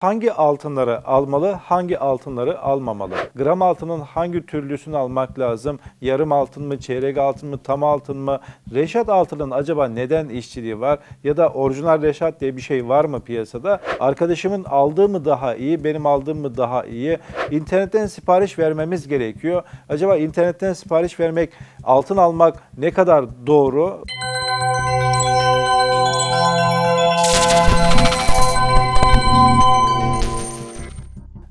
Hangi altınları almalı, hangi altınları almamalı? Gram altının hangi türlüsünü almak lazım? Yarım altın mı, çeyrek altın mı, tam altın mı? Reşat altının acaba neden işçiliği var? Ya da orijinal reşat diye bir şey var mı piyasada? Arkadaşımın aldığı mı daha iyi, benim aldığım mı daha iyi? İnternetten sipariş vermemiz gerekiyor. Acaba internetten sipariş vermek, altın almak ne kadar doğru?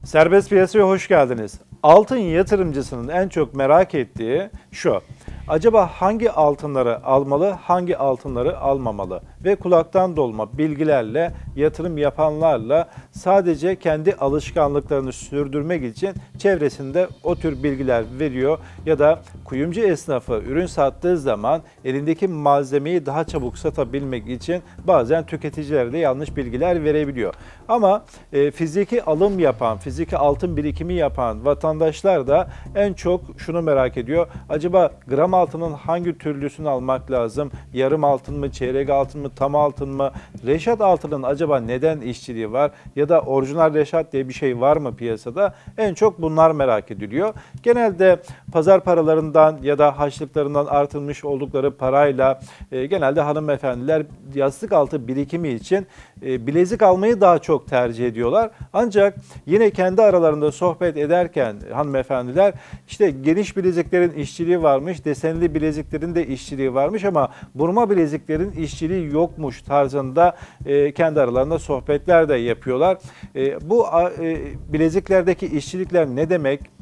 Serbest piyasaya hoş geldiniz. Altın yatırımcısının en çok merak ettiği şu. Acaba hangi altınları almalı, hangi altınları almamalı? Ve kulaktan dolma bilgilerle, yatırım yapanlarla sadece kendi alışkanlıklarını sürdürmek için çevresinde o tür bilgiler veriyor. Ya da kuyumcu esnafı ürün sattığı zaman elindeki malzemeyi daha çabuk satabilmek için bazen tüketicilere de yanlış bilgiler verebiliyor. Ama e, fiziki alım yapan, fiziki altın birikimi yapan vatandaşlar da en çok şunu merak ediyor. Acaba gram altının hangi türlüsünü almak lazım? Yarım altın mı, çeyrek altın mı, tam altın mı? Reşat altının acaba neden işçiliği var? Ya da orijinal reşat diye bir şey var mı piyasada? En çok bunlar merak ediliyor. Genelde pazar paralarından ya da harçlıklarından artılmış oldukları parayla e, genelde hanımefendiler yastık altı birikimi için e, bilezik almayı daha çok tercih ediyorlar. Ancak yine kendi aralarında sohbet ederken hanımefendiler işte geniş bileziklerin işçiliği varmış, desenli bileziklerin de işçiliği varmış ama burma bileziklerin işçiliği yokmuş tarzında e, kendi aralarında sohbetler de yapıyorlar. E, bu e, bileziklerdeki işçilikler ne demek?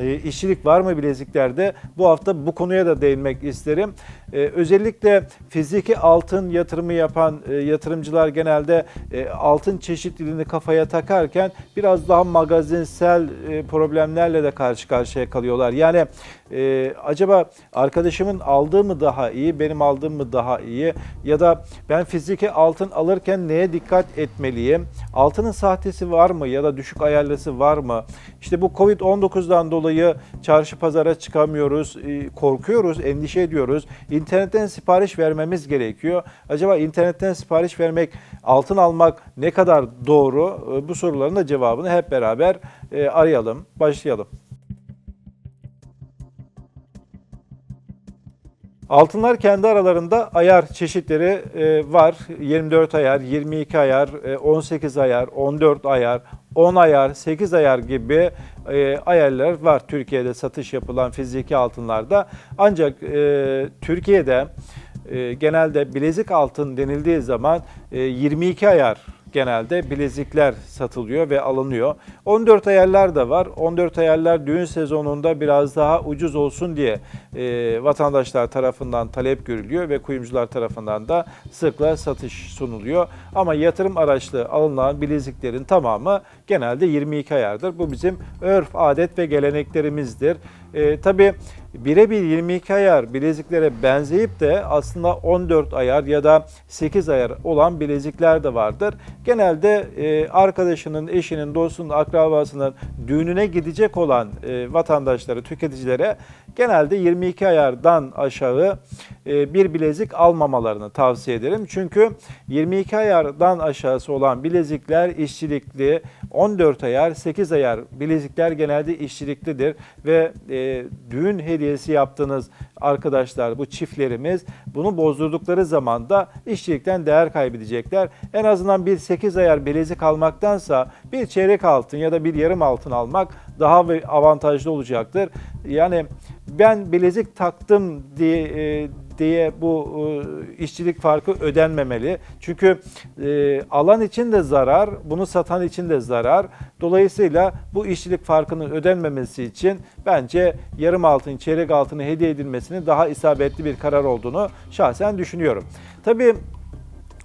E, işçilik var mı bileziklerde? Bu hafta bu konuya da değinmek isterim. E, özellikle fiziki altın yatırımı yapan e, yatırımcılar genelde e, altın çeşitliliğini kafaya takarken biraz daha magazinsel e, problemlerle de karşı karşıya kalıyorlar. Yani e, acaba arkadaşımın aldığı mı daha iyi, benim aldığım mı daha iyi? Ya da ben fiziki altın alırken neye dikkat etmeliyim? Altının sahtesi var mı ya da düşük ayarlısı var mı? İşte bu Covid-19'dan dolayı çarşı pazara çıkamıyoruz, e, korkuyoruz, endişe ediyoruz. İnternetten sipariş vermemiz gerekiyor. Acaba internetten sipariş vermek, altın almak ne kadar doğru? E, Bu soruların da cevabını hep beraber e, arayalım, başlayalım. Altınlar kendi aralarında ayar çeşitleri e, var. 24 ayar, 22 ayar, e, 18 ayar, 14 ayar, 10 ayar, 8 ayar gibi e, ayarlar var Türkiye'de satış yapılan fiziki altınlarda. Ancak e, Türkiye'de e, genelde bilezik altın denildiği zaman e, 22 ayar genelde bilezikler satılıyor ve alınıyor. 14 ayarlar da var. 14 ayarlar düğün sezonunda biraz daha ucuz olsun diye e, vatandaşlar tarafından talep görülüyor ve kuyumcular tarafından da sıkla satış sunuluyor. Ama yatırım araçlı alınan bileziklerin tamamı genelde 22 ayardır. Bu bizim örf, adet ve geleneklerimizdir. E, tabii birebir 22 ayar bileziklere benzeyip de aslında 14 ayar ya da 8 ayar olan bilezikler de vardır. Genelde e, arkadaşının, eşinin, dostunun, akrabasının düğününe gidecek olan e, vatandaşlara, tüketicilere genelde 22 ayardan aşağı e, bir bilezik almamalarını tavsiye ederim. Çünkü 22 ayardan aşağısı olan bilezikler işçilikli, 14 ayar, 8 ayar bilezikler genelde işçiliklidir ve e, düğün hediyesi yaptığınız arkadaşlar, bu çiftlerimiz bunu bozdurdukları zaman da işçilikten değer kaybedecekler. En azından bir 8 ayar bilezik almaktansa bir çeyrek altın ya da bir yarım altın almak daha avantajlı olacaktır. Yani ben bilezik taktım diye e, diye bu e, işçilik farkı ödenmemeli. Çünkü e, alan için de zarar, bunu satan için de zarar. Dolayısıyla bu işçilik farkının ödenmemesi için bence yarım altın, çeyrek altını hediye edilmesinin daha isabetli bir karar olduğunu şahsen düşünüyorum. Tabii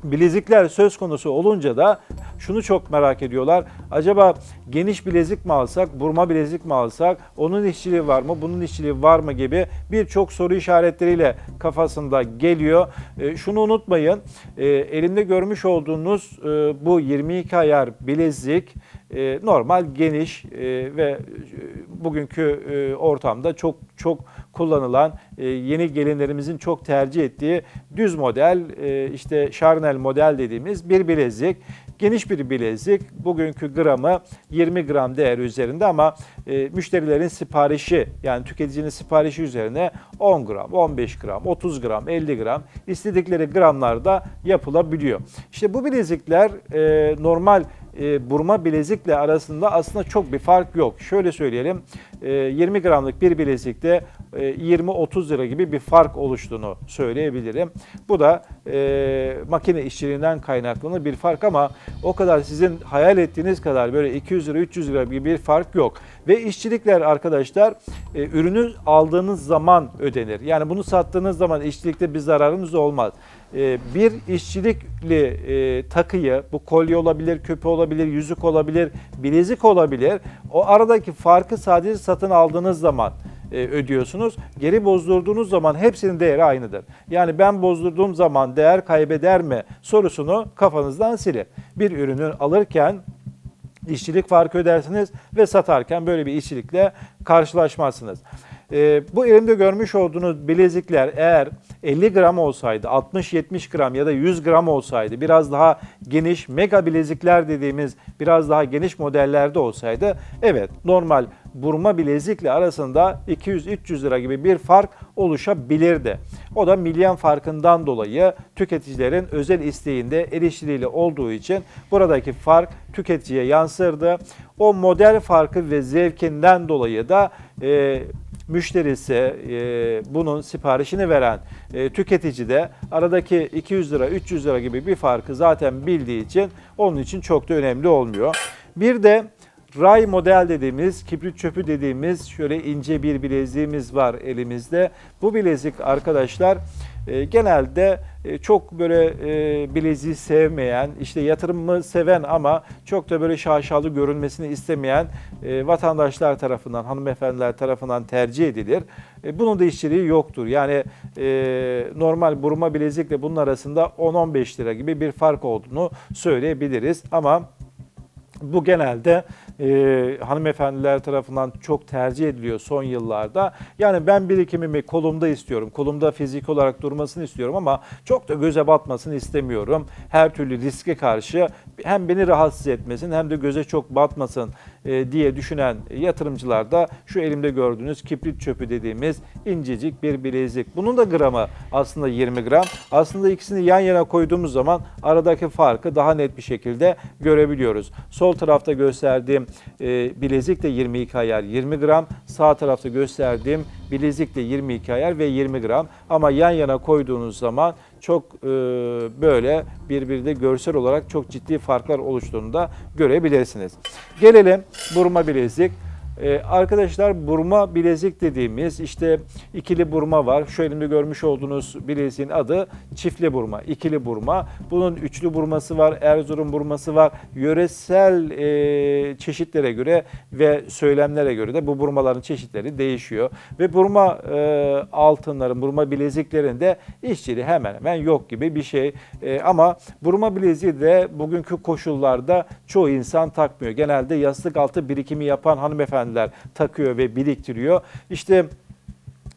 bilezikler söz konusu olunca da şunu çok merak ediyorlar. Acaba geniş bilezik mi alsak, burma bilezik mi alsak, onun işçiliği var mı, bunun işçiliği var mı gibi birçok soru işaretleriyle kafasında geliyor. E, şunu unutmayın, e, elimde görmüş olduğunuz e, bu 22 ayar bilezik e, normal geniş e, ve e, bugünkü ortamda çok çok kullanılan e, yeni gelinlerimizin çok tercih ettiği düz model e, işte Charnel model dediğimiz bir bilezik. Geniş bir bilezik. Bugünkü gramı 20 gram değer üzerinde ama e, müşterilerin siparişi yani tüketicinin siparişi üzerine 10 gram, 15 gram, 30 gram, 50 gram istedikleri gramlarda yapılabiliyor. İşte bu bilezikler e, normal e, burma bilezikle arasında aslında çok bir fark yok. Şöyle söyleyelim, e, 20 gramlık bir bilezikte e, 20-30 lira gibi bir fark oluştuğunu söyleyebilirim. Bu da e, makine işçiliğinden kaynaklı bir fark ama o kadar sizin hayal ettiğiniz kadar böyle 200 lira 300 lira gibi bir fark yok. Ve işçilikler arkadaşlar e, ürünü aldığınız zaman ödenir. Yani bunu sattığınız zaman işçilikte bir zararınız olmaz. E, bir işçilikli e, takıyı, bu kolye olabilir, küpe olabilir, yüzük olabilir, bilezik olabilir. O aradaki farkı sadece satın aldığınız zaman e, ödüyorsunuz. Geri bozdurduğunuz zaman hepsinin değeri aynıdır. Yani ben bozdurduğum zaman değer kaybeder mi sorusunu kafanızdan silin. Bir ürünü alırken işçilik farkı ödersiniz ve satarken böyle bir işçilikle karşılaşmazsınız. Ee, bu elimde görmüş olduğunuz bilezikler eğer 50 gram olsaydı, 60-70 gram ya da 100 gram olsaydı, biraz daha geniş mega bilezikler dediğimiz biraz daha geniş modellerde olsaydı, evet normal burma bilezikle arasında 200-300 lira gibi bir fark oluşabilirdi. O da milyen farkından dolayı tüketicilerin özel isteğinde erişiliyle olduğu için buradaki fark tüketiciye yansırdı. O model farkı ve zevkinden dolayı da e, müşterisi e, bunun siparişini veren e, tüketici de aradaki 200 lira 300 lira gibi bir farkı zaten bildiği için onun için çok da önemli olmuyor. Bir de Ray model dediğimiz, kibrit çöpü dediğimiz şöyle ince bir bileziğimiz var elimizde. Bu bilezik arkadaşlar e, genelde e, çok böyle e, bileziği sevmeyen, işte yatırımı seven ama çok da böyle şaşalı görünmesini istemeyen vatandaşlar tarafından, hanımefendiler tarafından tercih edilir. E, bunun da işçiliği yoktur. Yani normal burma bilezikle bunun arasında 10-15 lira gibi bir fark olduğunu söyleyebiliriz. Ama bu genelde e, hanımefendiler tarafından çok tercih ediliyor son yıllarda. Yani ben birikimimi kolumda istiyorum. Kolumda fizik olarak durmasını istiyorum ama çok da göze batmasını istemiyorum. Her türlü riske karşı hem beni rahatsız etmesin hem de göze çok batmasın diye düşünen yatırımcılar da şu elimde gördüğünüz kibrit çöpü dediğimiz incecik bir bilezik. Bunun da gramı aslında 20 gram. Aslında ikisini yan yana koyduğumuz zaman aradaki farkı daha net bir şekilde görebiliyoruz. Sol tarafta gösterdiğim e, bilezik de 22 ayar 20 gram. Sağ tarafta gösterdiğim bilezik de 22 ayar ve 20 gram. Ama yan yana koyduğunuz zaman çok e, böyle birbirinde görsel olarak çok ciddi farklar oluştuğunu da görebilirsiniz. Gelelim burma bilezik. Ee, arkadaşlar burma bilezik dediğimiz işte ikili burma var. Şu elimde görmüş olduğunuz bileziğin adı çiftli burma, ikili burma. Bunun üçlü burması var, Erzurum burması var. Yöresel e, çeşitlere göre ve söylemlere göre de bu burmaların çeşitleri değişiyor. Ve burma e, altınların, burma bileziklerinde işçiliği hemen hemen yok gibi bir şey. E, ama burma bileziği de bugünkü koşullarda çoğu insan takmıyor. Genelde yastık altı birikimi yapan hanımefendiler takıyor ve biriktiriyor. İşte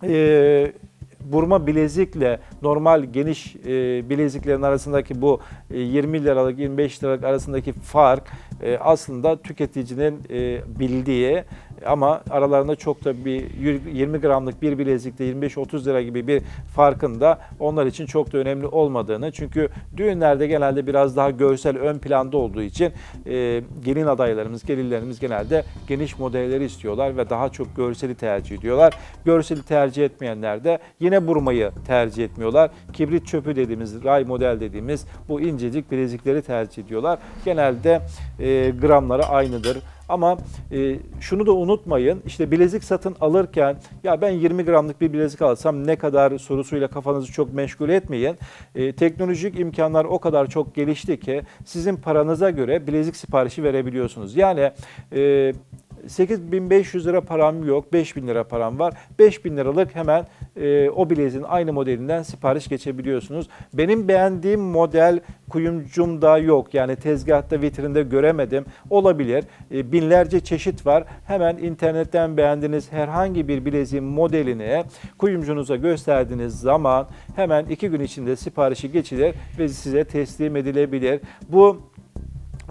e, burma bilezikle normal geniş e, bileziklerin arasındaki bu e, 20 liralık 25 liralık arasındaki fark e, aslında tüketicinin e, bildiği ama aralarında çok da bir 20 gramlık bir bilezikte 25-30 lira gibi bir farkın da onlar için çok da önemli olmadığını çünkü düğünlerde genelde biraz daha görsel ön planda olduğu için e, gelin adaylarımız, gelinlerimiz genelde geniş modelleri istiyorlar ve daha çok görseli tercih ediyorlar. Görseli tercih etmeyenler de yine burmayı tercih etmiyorlar. Kibrit çöpü dediğimiz, ray model dediğimiz bu incecik bilezikleri tercih ediyorlar. Genelde e, gramları aynıdır. Ama e, şunu da unutmayın işte bilezik satın alırken ya ben 20 gramlık bir bilezik alsam ne kadar sorusuyla kafanızı çok meşgul etmeyin. E, teknolojik imkanlar o kadar çok gelişti ki sizin paranıza göre bilezik siparişi verebiliyorsunuz. Yani e, 8500 lira param yok, 5000 lira param var. 5000 liralık hemen e, o bileziğin aynı modelinden sipariş geçebiliyorsunuz. Benim beğendiğim model kuyumcumda yok. Yani tezgahta, vitrinde göremedim. Olabilir. E, binlerce çeşit var. Hemen internetten beğendiğiniz herhangi bir bileziğin modelini kuyumcunuza gösterdiğiniz zaman hemen iki gün içinde siparişi geçilir ve size teslim edilebilir. Bu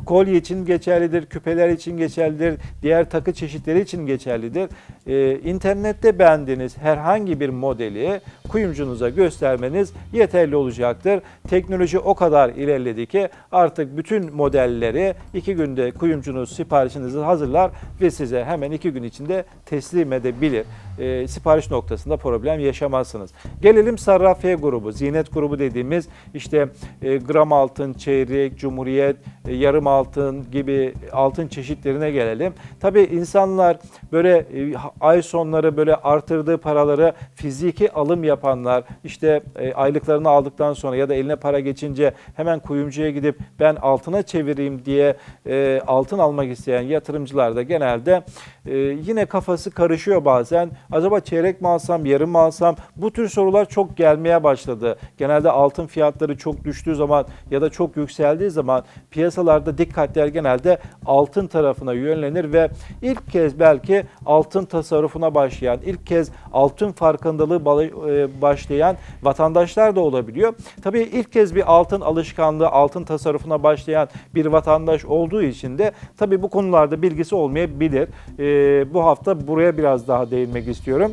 kolye için geçerlidir, küpeler için geçerlidir, diğer takı çeşitleri için geçerlidir. Ee, internette beğendiğiniz herhangi bir modeli kuyumcunuza göstermeniz yeterli olacaktır. Teknoloji o kadar ilerledi ki artık bütün modelleri iki günde kuyumcunuz siparişinizi hazırlar ve size hemen iki gün içinde teslim edebilir. Ee, sipariş noktasında problem yaşamazsınız. Gelelim Sarrafiye grubu, Zinet grubu dediğimiz işte e, gram altın, çeyrek, cumhuriyet, e, yarım altın gibi altın çeşitlerine gelelim. Tabii insanlar böyle e, ay sonları böyle artırdığı paraları fiziki alım yapanlar işte e, aylıklarını aldıktan sonra ya da eline para geçince hemen kuyumcuya gidip ben altına çevireyim diye e, altın almak isteyen yatırımcılar da genelde e, yine kafası karışıyor bazen. Acaba çeyrek mi alsam, yarım mı alsam? Bu tür sorular çok gelmeye başladı. Genelde altın fiyatları çok düştüğü zaman ya da çok yükseldiği zaman piyasalarda dikkatler genelde altın tarafına yönlenir ve ilk kez belki altın tasarrufuna başlayan, ilk kez altın farkındalığı e, başlayan vatandaşlar da olabiliyor. Tabii ilk kez bir altın alışkanlığı, altın tasarrufuna başlayan bir vatandaş olduğu için de tabii bu konularda bilgisi olmayabilir. E, bu hafta buraya biraz daha değinmek istiyorum.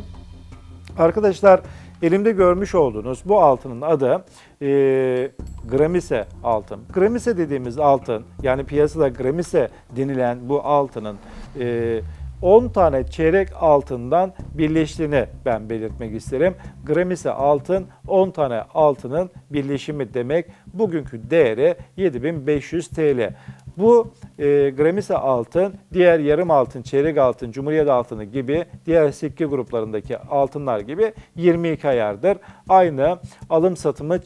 Arkadaşlar elimde görmüş olduğunuz bu altının adı e, Gramise altın. Gramise dediğimiz altın yani piyasada Gramise denilen bu altının e, 10 tane çeyrek altından birleştiğini ben belirtmek isterim. Gramise altın 10 tane altının birleşimi demek. Bugünkü değeri 7500 TL. Bu e, Gramise altın, diğer yarım altın, çeyrek altın, cumhuriyet altını gibi diğer sikke gruplarındaki altınlar gibi 22 ayardır. Aynı alım satımı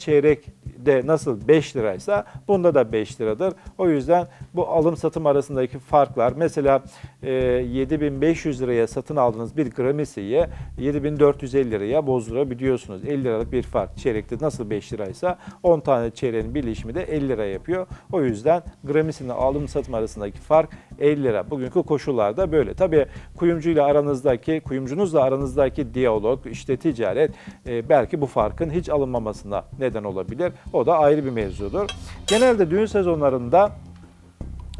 çeyrekte nasıl 5 liraysa bunda da 5 liradır. O yüzden bu alım satım arasındaki farklar mesela e, 7500 liraya satın aldığınız bir gramiseyi 7450 liraya bozdurabiliyorsunuz. 50 liralık bir fark. Çeyrekte nasıl 5 liraysa 10 tane çeyreğin birleşimi de 50 lira yapıyor. O yüzden gramisinin alım satım arasındaki fark 50 lira. Bugünkü koşullarda böyle. Tabii kuyumcuyla aranızdaki, kuyumcunuzla aranızdaki diyalog, işte ticaret e, belki bu farkın hiç alınmamasına neden olabilir. O da ayrı bir mevzudur. Genelde düğün sezonlarında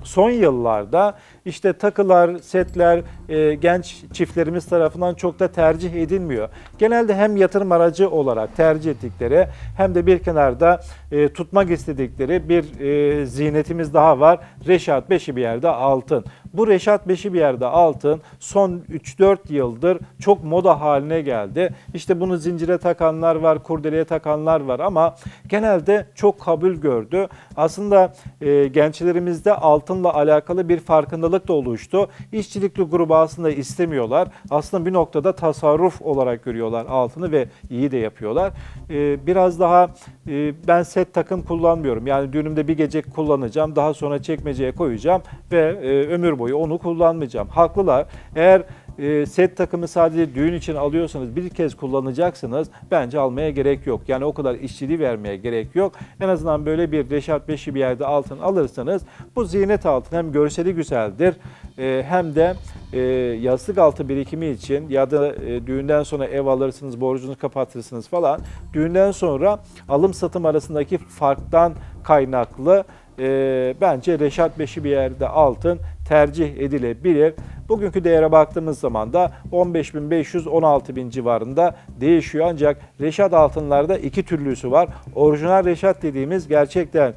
son yıllarda işte takılar, setler e, genç çiftlerimiz tarafından çok da tercih edilmiyor. Genelde hem yatırım aracı olarak tercih ettikleri hem de bir kenarda e, tutmak istedikleri bir e, ziynetimiz daha var. Reşat beşi bir yerde altın. Bu Reşat beşi bir yerde altın son 3-4 yıldır çok moda haline geldi. İşte bunu zincire takanlar var, kurdeleye takanlar var ama genelde çok kabul gördü. Aslında e, gençlerimizde altınla alakalı bir farkındalık da oluştu. İşçilikli grubu aslında istemiyorlar. Aslında bir noktada tasarruf olarak görüyorlar altını ve iyi de yapıyorlar. E, biraz daha e, ben set takım kullanmıyorum. Yani düğünümde bir gece kullanacağım. Daha sonra çekmeceye koyacağım ve e, ömür boyu onu kullanmayacağım. Haklılar. Eğer e, set takımı sadece düğün için alıyorsanız bir kez kullanacaksınız. Bence almaya gerek yok. Yani o kadar işçiliği vermeye gerek yok. En azından böyle bir Reşat Beşi bir yerde altın alırsanız bu ziynet altın hem görseli güzeldir e, hem de e, yastık altı birikimi için ya da e, düğünden sonra ev alırsınız, borcunuzu kapatırsınız falan. Düğünden sonra alım satım arasındaki farktan kaynaklı e, bence Reşat Beşi bir yerde altın tercih edilebilir. Bugünkü değere baktığımız zaman da 15.500-16.000 civarında değişiyor. Ancak Reşat altınlarda iki türlüsü var. Orijinal Reşat dediğimiz gerçekten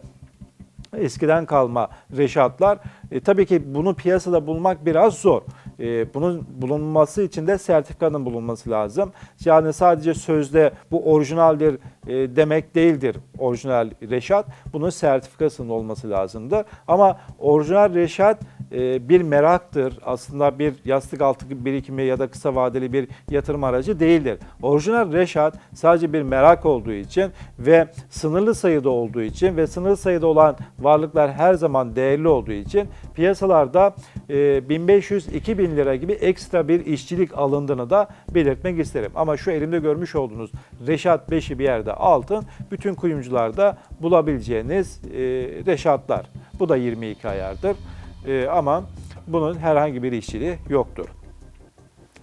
eskiden kalma reşatlar. E, tabii ki bunu piyasada bulmak biraz zor. E, bunun bulunması için de sertifikanın bulunması lazım. Yani sadece sözde bu orijinaldir e, demek değildir orijinal reşat. Bunun sertifikasının olması lazımdır. Ama orijinal reşat e, bir meraktır. Aslında bir yastık altı birikimi ya da kısa vadeli bir yatırım aracı değildir. Orijinal reşat sadece bir merak olduğu için ve sınırlı sayıda olduğu için ve sınırlı sayıda olan varlıklar her zaman değerli olduğu için piyasalarda e, 1500-2000 lira gibi ekstra bir işçilik alındığını da belirtmek isterim. Ama şu elimde görmüş olduğunuz Reşat 5'i bir yerde altın bütün kuyumcularda bulabileceğiniz e, reşatlar. Bu da 22 ayardır. E, ama bunun herhangi bir işçiliği yoktur.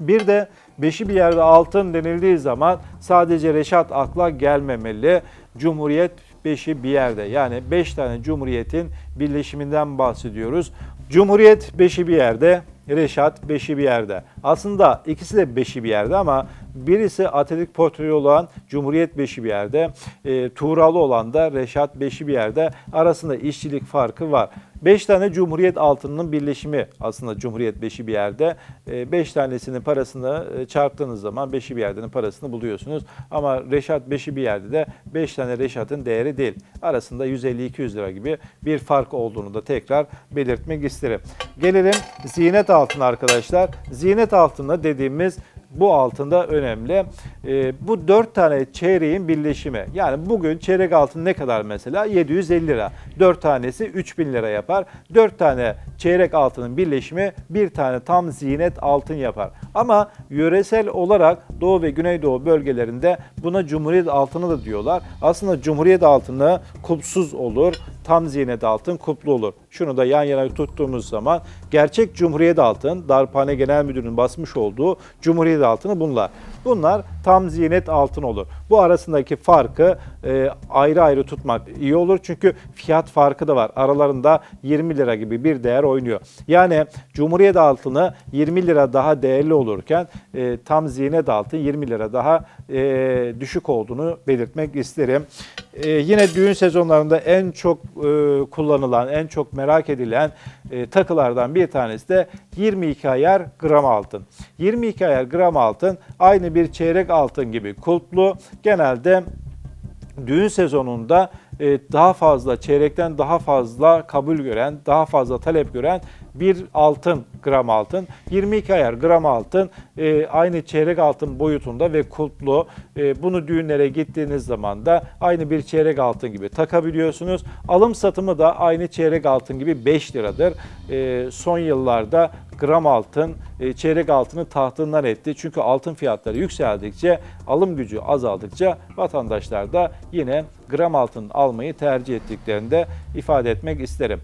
Bir de beşi bir yerde altın denildiği zaman sadece Reşat akla gelmemeli. Cumhuriyet beşi bir yerde. Yani 5 tane cumhuriyetin birleşiminden bahsediyoruz. Cumhuriyet beşi bir yerde, Reşat beşi bir yerde. Aslında ikisi de beşi bir yerde ama birisi Atatürk portreli olan Cumhuriyet beşi bir yerde, e, Tuğralı olan da Reşat beşi bir yerde. Arasında işçilik farkı var. 5 tane Cumhuriyet altınının birleşimi aslında Cumhuriyet beşi bir yerde. 5 tanesinin parasını e, çarptığınız zaman beşi bir yerdenin parasını buluyorsunuz. Ama Reşat beşi bir yerde de 5 tane Reşat'ın değeri değil. Arasında 150-200 lira gibi bir fark olduğunu da tekrar belirtmek isterim. Gelelim ziynet altına arkadaşlar. Ziynet altına dediğimiz bu altında önemli. Ee, bu dört tane çeyreğin birleşimi. Yani bugün çeyrek altın ne kadar mesela? 750 lira. Dört tanesi 3000 lira yapar. Dört tane çeyrek altının birleşimi bir tane tam ziynet altın yapar. Ama yöresel olarak Doğu ve Güneydoğu bölgelerinde buna Cumhuriyet altını da diyorlar. Aslında Cumhuriyet altını kupsuz olur. Tam ziynet altın kuplu olur. Şunu da yan yana tuttuğumuz zaman gerçek Cumhuriyet altın, Darphane Genel Müdürü'nün basmış olduğu Cumhuriyet altını bunlar. Bunlar tam ziynet altın olur. Bu arasındaki farkı e, ayrı ayrı tutmak iyi olur. Çünkü fiyat farkı da var. Aralarında 20 lira gibi bir değer oynuyor. Yani Cumhuriyet altını 20 lira daha değerli olurken e, tam ziynet altın 20 lira daha e, düşük olduğunu belirtmek isterim. E, yine düğün sezonlarında en çok e, kullanılan, en çok merak edilen e, takılardan bir tanesi de 22 ayar gram altın. 22 ayar gram altın aynı bir çeyrek altın gibi kulplu. Genelde düğün sezonunda e, daha fazla çeyrekten daha fazla kabul gören, daha fazla talep gören bir altın, gram altın. 22 ayar gram altın e, aynı çeyrek altın boyutunda ve kulplu. E, bunu düğünlere gittiğiniz zaman da aynı bir çeyrek altın gibi takabiliyorsunuz. Alım satımı da aynı çeyrek altın gibi 5 liradır. E, son yıllarda gram altın e, çeyrek altını tahtından etti. Çünkü altın fiyatları yükseldikçe, alım gücü azaldıkça vatandaşlar da yine gram altın almayı tercih ettiklerini de ifade etmek isterim.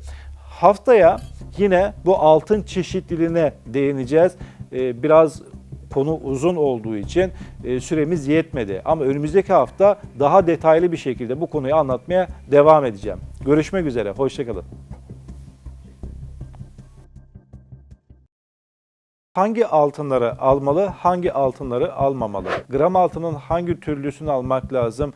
Haftaya yine bu altın çeşitliliğine değineceğiz. E, biraz konu uzun olduğu için e, süremiz yetmedi. Ama önümüzdeki hafta daha detaylı bir şekilde bu konuyu anlatmaya devam edeceğim. Görüşmek üzere, hoşçakalın. Hangi altınları almalı, hangi altınları almamalı? Gram altının hangi türlüsünü almak lazım?